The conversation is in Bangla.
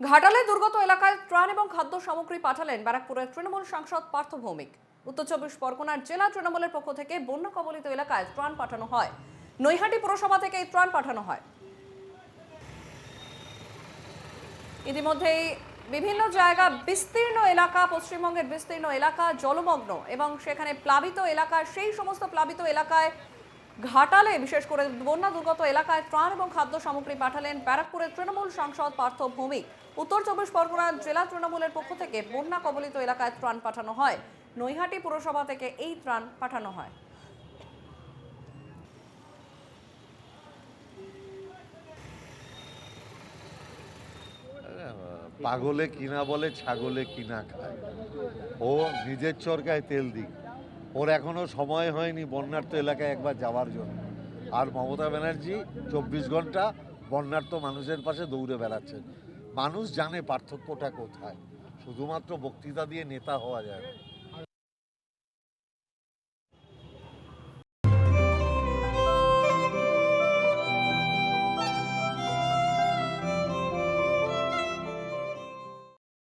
ঘাটালে দুর্গত এলাকায় ত্রাণ এবং খাদ্য সামগ্রী পাঠালেন ব্যারাকপুরের তৃণমূল সাংসদ পার্থ ভৌমিক। উত্তর চব্বিশ পরগনার জেলা তৃণমূলের পক্ষ থেকে বন্যা কবলিত এলাকায় ত্রাণ পাঠানো হয়। নৈহাটি পুরসভা থেকে এই ত্রাণ পাঠানো হয়। ইতিমধ্যেই বিভিন্ন জায়গা, বিস্তীর্ণ এলাকা, পশ্চিমবঙ্গের বিস্তীর্ণ এলাকা জলমগ্ন এবং সেখানে প্লাবিত এলাকা, সেই সমস্ত প্লাবিত এলাকায় ঘাটালে, বিশেষ করে বন্যা দুর্গত এলাকায় ত্রাণ এবং খাদ্য সামগ্রী পাঠালেন ব্যারাকপুরের তৃণমূল সাংসদ পার্থ ভৌমিক। উত্তর চব্বিশ পরগনার জেলা তৃণমূলের পক্ষ থেকে বন্যা কবলিত এলাকায় ত্রাণ পাঠানো হয়। নৈহাটি পুরসভা থেকে এই ত্রাণ পাঠানো হয়। পাগলে কিনা বলে ছাগলে কিনা খায়। ও নিজের চরকায় তেল দিক। ওর এখনও সময় হয়নি বন্যার্থ এলাকায় একবার যাওয়ার জন্য। আর মমতা ব্যানার্জি চব্বিশ ঘণ্টা বন্যার্থ মানুষের পাশে দৌড়ে বেড়াচ্ছেন। মানুষ জানে পার্থক্যটা কোথায়। শুধুমাত্র বক্তৃতা দিয়ে নেতা হওয়া যায়